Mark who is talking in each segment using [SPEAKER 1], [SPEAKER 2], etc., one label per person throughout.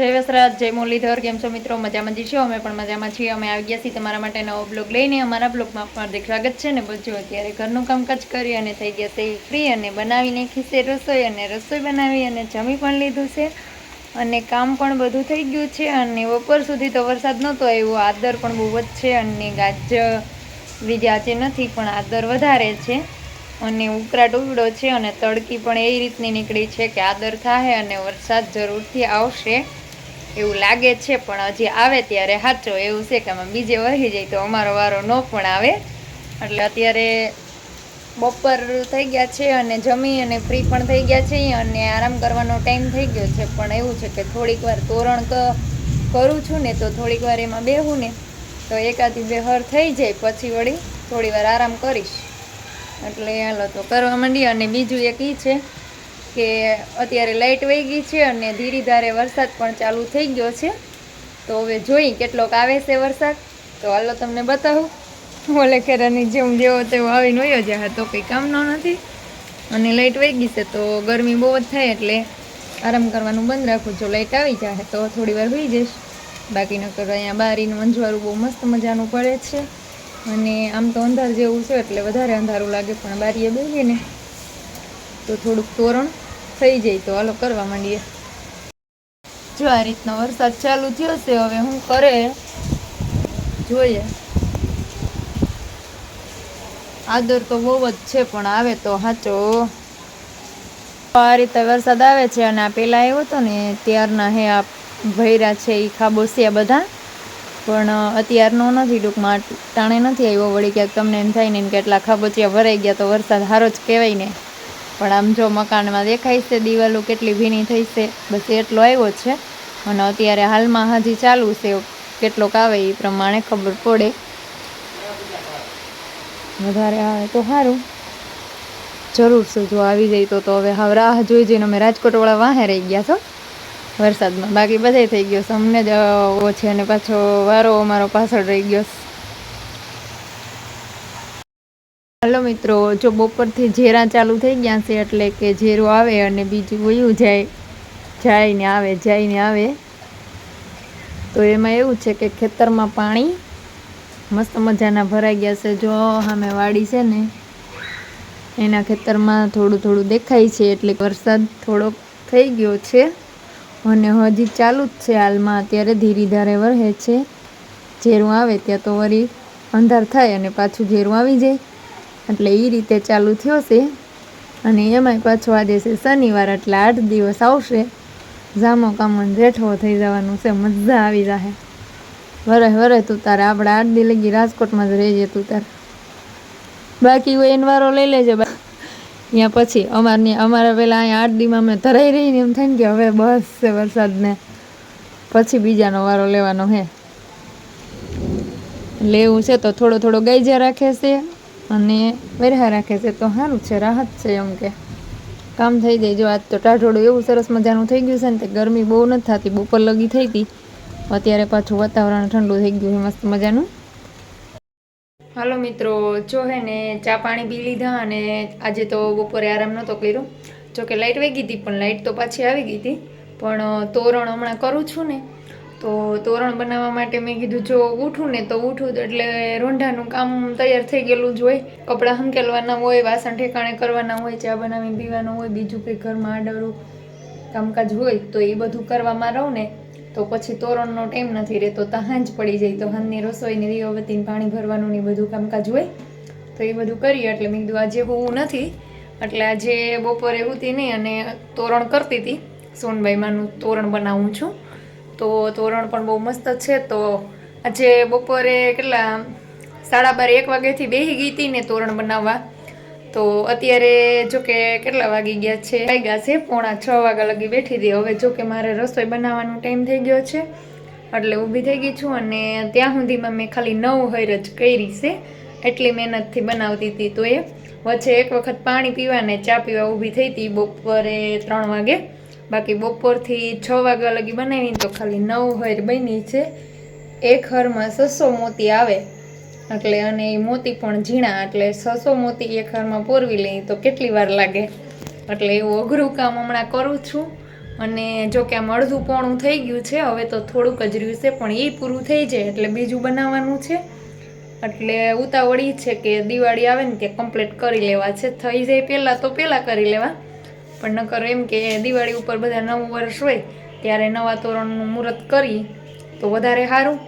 [SPEAKER 1] જય વસરાજ, જય મુરલીધર, કેમ છો મિત્રો? મજામાં જ છો? અમે પણ મજામાં છીએ. અમે આવી ગયા છીએ તમારા માટે નવો બ્લોગ લઈને. અમારા બ્લોગમાં હાર્દિક સ્વાગત છે ને બધું. અત્યારે ઘરનું કામકાજ કરી અને થઈ ગયા છે. ફ્રી અને બનાવીને ખીસે રસોઈ અને રસોઈ બનાવી અને જમી પણ લીધું છે. અને કામ પણ બધું થઈ ગયું છે. અને બપોર સુધી તો વરસાદ નહોતો આવ્યો. આદર પણ બહુ જ છે અને ગાજ આજે નથી, પણ આદર વધારે છે. અને ઉકળાટ ઉગડો છે અને તડકી પણ એ રીતની નીકળી છે કે આદર થાય અને વરસાદ જરૂરથી આવશે. એવું લાગે છે, પણ હજી આવે ત્યારે સાચો. એવું છે કે આમાં બીજે વહી જાય તો અમારો વારો ન પણ આવે. એટલે અત્યારે બપોર થઈ ગયા છે અને જમી અને ફ્રી પણ થઈ ગયા છે, અને આરામ કરવાનો ટાઈમ થઈ ગયો છે. પણ એવું છે કે થોડીક વાર તોરણ કરું છું ને તો થોડીક વાર એમાં બેહું ને તો એકાદી બે હર થઈ જાય. પછી વળી થોડી વાર આરામ કરીશ. એટલે હાલો તો કરવા માંડીએ અને બીજું એક ઈ છે કે અત્યારે લાઇટ વહી ગઈ છે અને ધીરે ધારે વરસાદ પણ ચાલુ થઈ ગયો છે. તો હવે જોઈ કેટલોક આવે છે વરસાદ. તો હાલો તમને બતાવું. ઓલે ખેરાની જેમ જેવો તેવો આવીને વયો જાય. તો કંઈ કામનો નથી. અને લાઇટ વહી ગઈ છે, તો ગરમી બહુ જ થાય એટલે આરામ કરવાનું બંધ રાખું. જો લાઇટ આવી જાય, તો થોડી વાર હોઈ જઈશ. બાકી નકર અહીંયા બારીનું અંજવાળું બહુ મસ્ત મજાનું પડે છે. અને આમ તો અંધાર જેવું છે, એટલે વધારે અંધારું લાગે, પણ બારીએ બેસીએ ને તો થોડુંક તોરણ થઈ જાય તો હાલો કરવા માંડીએ. જો આ રીતનો વરસાદ ચાલુ થયો છે, હવે હું કરે? જોઈએ. આદર તો બહુ જ છે, પણ આવે તો સાચો આ રીતે વરસાદ આવે છે અને આ પેલા આવ્યો હતો ને, ત્યારના હે આ ભૈરા છે એ ખાબોસિયા બધા. પણ અત્યારનો નથી, ટૂંકમાં ટાણે નથી આવ્યો, વળી ક્યાંક તમને એમ થાય ને કેટલા ખાબોચિયા ભરાઈ ગયા તો વરસાદ સારો જ કહેવાય ને. પણ આમ જો મકાનમાં દેખાય છે, દિવાલો કેટલી ભીની થઈ છે, બસ એટલો આવ્યો છે. અને અત્યારે હાલમાં હજી ચાલુ છે, કેટલોક આવે એ પ્રમાણે ખબર પડે. વધારે આવે તો સારું જરૂર છે, જો આવી જાય તો તો હવે હવે રાહ જોઈ જઈને અમે રાજકોટવાળા વાહે રહી ગયા છો. વરસાદમાં બાકી બધા થઈ ગયો છે, અમને જ ઓછે અને પાછો વારો અમારો પાછળ રહી ગયો છે. હાલો મિત્રો, જો બપોરથી ઝેરા ચાલુ થઈ ગયા છે એટલે કે ઝેરો આવે અને બીજું વયું જાય જાય આવે જાય આવે. તો એમાં એવું છે કે ખેતરમાં પાણી મસ્ત મજાના ભરાઈ ગયા છે. જો અમે વાડી છે ને, એના ખેતરમાં થોડું થોડું દેખાય છે એટલે વરસાદ થોડોક થઈ ગયો છે અને હજી ચાલુ જ છે હાલમાં. અત્યારે ધીરે ધારે વરસે છે. ઝેરું આવે ત્યાં તો વળી અંધાર થાય અને પાછું ઝેરું આવી જાય. એટલે એ રીતે ચાલુ થયો છે. અને એમાંય પાછો આજે છે શનિવાર, એટલે આઠ દિવસ આવશે. જામો કામણ જેઠવો થઈ જવાનું છે, મજા આવી જાહે. વરે વરે તું તારે, આપણે આઠ દી લગી રાજકોટમાં જ રહીએ તું તારે. બાકી હોય એનો વારો લઈ લેજે ત્યાં પછી અમારની, અમારા પહેલાં અહીંયા આઠ દીમાં અમે ધરાઈ રહીને એમ થાય ને કે હવે બસ છે વરસાદને. પછી બીજાનો વારો લેવાનો હે. લેવું છે તો થોડો થોડો ગાઈજા રાખે છે. અને વેરહા રાખે છે, તો સારું છે, રાહત છે એમ કે. કામ થઈ જાય. જો આજ તો ટાઢોળું એવું સરસ મજાનું થઈ ગયું છે ને, તે ગરમી બહુ નથી થતી, બપોર લગી થઈ હતી. અત્યારે પાછું વાતાવરણ ઠંડુ થઈ ગયું છે, મસ્ત મજાનું. હાલો મિત્રો, જો હે ને, ચા પાણી પી લીધા અને આજે તો બપોરે આરામ નહોતો કર્યો. જોકે લાઇટ વહી ગઈ હતી, પણ લાઇટ તો પાછી આવી ગઈ હતી. પણ, તોરણ હમણાં કરું છું ને તો તોરણ બનાવવા માટે મેં કીધું, જો ઉઠું ને તો ઉઠું એટલે રોંઢાનું કામ તૈયાર થઈ ગયેલું જ હોય. કપડાં હંકેલવાના હોય, વાસણ ઠેકાણે કરવાના હોય, ચા બનાવી પીવાનું હોય, બીજું કંઈ ઘરમાં આડરું કામકાજ હોય તો એ બધું કરવામાં રહું ને, તો પછી તોરણનો ટાઈમ નથી રહેતો, તો હાંજ પડી જાય, તો હાંજની રસોઈની દીવાબત્તીને પાણી ભરવાનું ને બધું કામકાજ હોય. તો એ બધું કરીએ, એટલે મેં કીધું આજે હું નથી, એટલે આજે બપોરે ઉતી નહીં અને તોરણ કરતી હતી. સોનબાઈમાંનું તોરણ બનાવું છું. તો તોરણ પણ બહુ મસ્ત છે. તો આજે બપોરે કેટલા સાડા બાર એક વાગ્યાથી બેસી ગઈ હતી ને તોરણ બનાવવા. તો અત્યારે જો કે કેટલા વાગી ગયા છે? વાગ્યા છે પોણા છ વાગ્યા લગી બેઠી હતી. હવે જો કે મારે રસોઈ બનાવવાનો ટાઈમ થઈ ગયો છે. એટલે ઊભી થઈ ગઈ છું અને ત્યાં સુધીમાં મેં ખાલી નવ હૈર જ કરી છે. એટલી મહેનતથી બનાવતી હતી તો એ. વચ્ચે એક વખત પાણી પીવા ને ચા પીવા ઊભી થઈ હતી બપોરે ત્રણ વાગે. બાકી બપોરથી છ વાગ્યા લગી બનાવીને તો ખાલી નવ હર બની છે. એક હરમાં સસો મોતી આવે. એટલે અને એ મોતી પણ ઝીણા, એટલે સસો મોતી એક હારમાં પોરવી લઈ તો કેટલી વાર લાગે? એટલે એવું અઘરું કામ હમણાં કરું છું. અને જો કે આમ અડધું પોણું થઈ ગયું છે, હવે તો થોડુંક જ રહ્યું છે, પણ એ પૂરું થઈ જાય એટલે બીજું બનાવવાનું છે. એટલે ઉતાવળી છે કે દિવાળી આવે ને કે કમ્પ્લીટ કરી લેવા છે. થઈ જાય પહેલાં તો પહેલાં કરી લેવા. પણ નકર એમ કે દિવાળી ઉપર બધા નવું વર્ષ હોય, ત્યારે નવા તોરણનું મુહૂર્ત કરી તો વધારે સારું.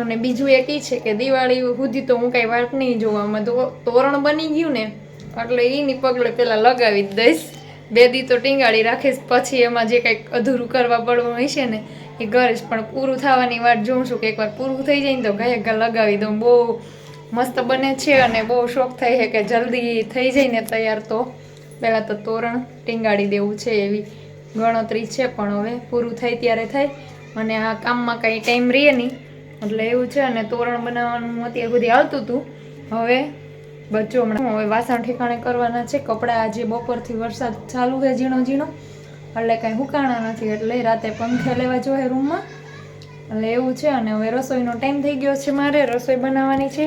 [SPEAKER 1] અને બીજું એક ઈ છે કે દિવાળી સુધી તો હું કાંઈ વાત નહીં જોવામાં તો તોરણ બની ગયું ને, એટલે એની પગલે પહેલાં લગાવી જ દઈશ. બે દી તો ટીંગાળી રાખીશ, પછી એમાં જે કંઈક અધૂરું કરવા પડવું હશે ને, એ કરીશ. પણ પૂરું થવાની વાત જોઉં છું કે એકવાર પૂરું થઈ જાય ને તો ગાય ગા લગાવી દઉં. બહુ મસ્ત બને છે અને બહુ શોખ થાય છે કે જલ્દી થઈ જાય ને તૈયાર તો. પહેલાં તો તોરણ ટીંગાડી દેવું છે એવી ગણતરી છે, પણ હવે પૂરું થાય ત્યારે થાય. અને આ કામમાં કાંઈ ટાઈમ રહે નહીં. એટલે એવું છે, અને તોરણ બનાવવાનું અત્યાર સુધી આવતું હતું. હવે બચ્ચો હમણાં હવે વાસણ ઠેકાણે કરવાના છે. કપડાં આજે બપોરથી વરસાદ ચાલુ છે ઝીણો ઝીણો. એટલે કાંઈ હુકાણા નથી, એટલે રાતે પંખે લેવા જોઈએ રૂમમાં. એટલે એવું છે, અને હવે રસોઈનો ટાઈમ થઈ ગયો છે મારે, રસોઈ બનાવવાની છે.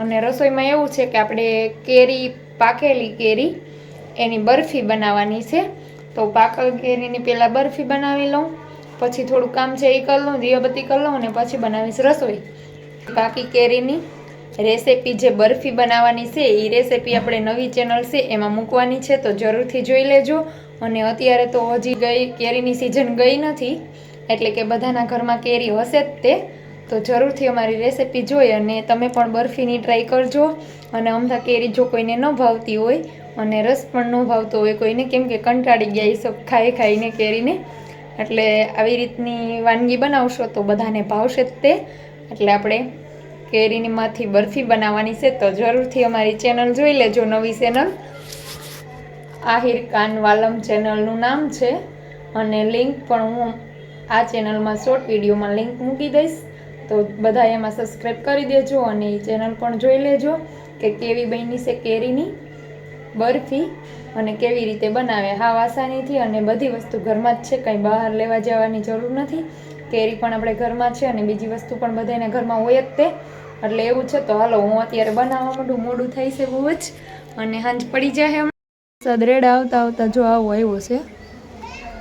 [SPEAKER 1] અને રસોઈમાં એવું છે કે આપણે કેરી, પાકેલી કેરી એની બરફી બનાવવાની છે. તો પાકલ કેરીની પહેલાં બરફી બનાવી લઉં, પછી થોડું કામ છે એ કરી લઉં, દિયાબત્તી કરી લઉં અને પછી બનાવીશ રસોઈ. પાકી કેરીની રેસિપી જે બરફી બનાવવાની છે, એ રેસિપી આપણે નવી ચેનલ છે, એમાં મૂકવાની છે, તો જરૂરથી જોઈ લેજો. અને અત્યારે તો હજી ગઈ, કેરીની સિઝન ગઈ નથી, એટલે કે બધાના ઘરમાં કેરી હશે જ તે. તો જરૂરથી અમારી રેસીપી જોઈ અને તમે પણ બરફીની ટ્રાય કરજો. અને અમથા કેરી જો કોઈને ન ભાવતી હોય અને રસ પણ ન ભાવતો હોય, કોઈને કેમ કે કંટાળી ગયા એ સબ ખાઈ ખાઈને કેરીને. એટલે આવી રીતની વાનગી બનાવશો તો બધાને ભાવશે જ તે. એટલે આપણે કેરીનીમાંથી બરફી બનાવવાની છે તો જરૂરથી અમારી ચેનલ જોઈ લેજો, નવી ચેનલ. આહિર કાન વાલમ ચેનલનું નામ છે અને લિંક પણ હું આ ચેનલમાં શોર્ટ વિડીયોમાં લિંક મૂકી દઈશ. તો બધા એમાં સબસ્ક્રાઈબ કરી દેજો અને એ ચેનલ પણ જોઈ લેજો કે કેવી બની છે કેરીની. બરફી અને કેવી રીતે બનાવે, હા આસાનીથી અને બધી વસ્તુ ઘરમાં જ છે, કંઈ બહાર લેવા જવાની જરૂર નથી. કેરી પણ આપણે ઘરમાં છે અને બીજી વસ્તુ પણ બધાને ઘરમાં હોય જ તે. એટલે એવું છે તો હાલો, હું અત્યારે બનાવવા માંડું, મોડું થાય છે બહુ જ. અને હાંજ પડી જાય સદરેડ રેડ આવતા આવતા જો આવો આવ્યો છે.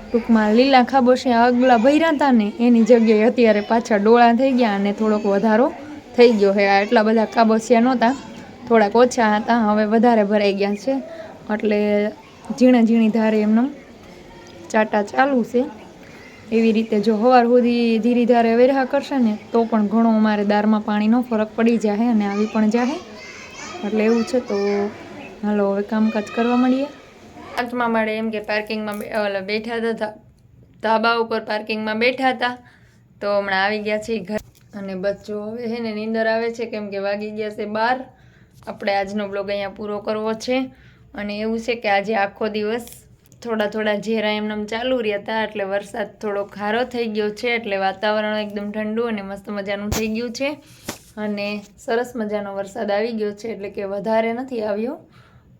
[SPEAKER 1] ટૂંકમાં લીલા ખાબોશે આગલા ભર્યા હતા ને, એની જગ્યાએ અત્યારે પાછા ડોળા થઈ ગયા અને થોડોક વધારો થઈ ગયો છે. આ એટલા બધા કાબોસિયા નહોતા. થોડાક ઓછા હતા, હવે વધારે ભરાઈ ગયા છે. એટલે ઝીણે ઝીણી ધારે એમનો ચાટા ચાલુ છે. એવી રીતે જો સવાર સુધી ધીરે ધારે વેરહા કરશે ને, તો પણ ઘણો અમારે દારમાં પાણીનો ફરક પડી જાય અને આવી પણ જાય એટલે એવું છે તો હાલો, હવે કામકાજ કરવા મળીએ પાંચમા માળે એમ કે પાર્કિંગમાં ઓલા બેઠા હતા ધાબા ઉપર પાર્કિંગમાં બેઠા હતા તો હમણાં આવી ગયા છે ઘર. અને બચ્ચો હવે છે ને, નીંદર આવે છે, કેમ કે વાગી ગયા છે બાર. આપણે આજનો બ્લોગ અહીંયા પૂરો કરવો છે. અને એવું છે કે આજે આખો દિવસ થોડા થોડા ઝેરા એમનેમ ચાલુ રહ્યા હતા, એટલે વરસાદ થોડો ખારો થઈ ગયો છે, એટલે વાતાવરણ એકદમ ઠંડુ અને મસ્ત મજાનું થઈ ગયું છે. અને સરસ મજાનો વરસાદ આવી ગયો છે, એટલે કે વધારે નથી આવ્યો,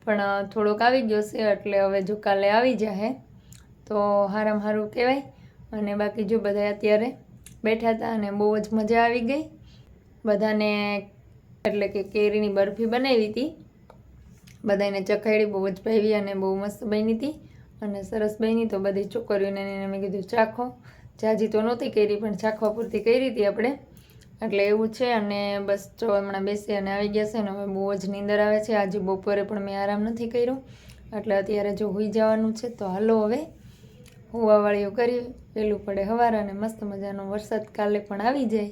[SPEAKER 1] પણ થોડોક આવી ગયો છે, એટલે હવે જો કાલે આવી જાય તો હારામ હારું કહેવાય. અને બાકી જો બધા અત્યારે બેઠા હતા અને બહુ જ મજા આવી ગઈ. બધાને એટલે કે કેરીની બરફી બનાવી હતી. બધાને ચખાડી બહુ જ ભાવી અને બહુ મસ્ત બની હતી. અને સરસ બની તો બધી છોકરીઓને એને મેં કીધું, ચાખો. જાજી તો નહોતી કરી, પણ ચાખવા પૂરતી કરી હતી આપણે. એટલે એવું છે અને બસ જો હમણાં બેસી અને આવી ગયા છે ને, હવે બહુ જ નીંદર આવે છે. આજે બપોરે પણ મેં આરામ નથી કર્યો. એટલે અત્યારે જો હોઈ જવાનું છે તો હાલો હવે. હોવાવાળીઓ કરી પેલું પડે હવાર અને મસ્ત મજાનો વરસાદ કાલે પણ આવી જાય.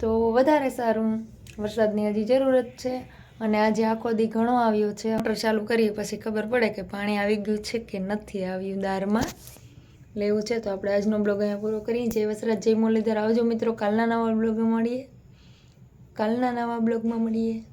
[SPEAKER 1] તો વધારે સારું. વરસાદની હજી જરૂરત છે અને આજે આખો દી ઘણો આવ્યો છે. મોટર ચાલુ કરીએ પછી ખબર પડે કે પાણી આવી ગયું છે કે નથી આવ્યું દારમાં. લેવું છે તો આપણે આજનો બ્લોગ અહીંયા પૂરો કરીએ. જય વસરાજ, જય મુરલીધર. આવજો મિત્રો, કાલના નવા બ્લોગમાં મળીએ. કાલના નવા બ્લોગમાં મળીએ.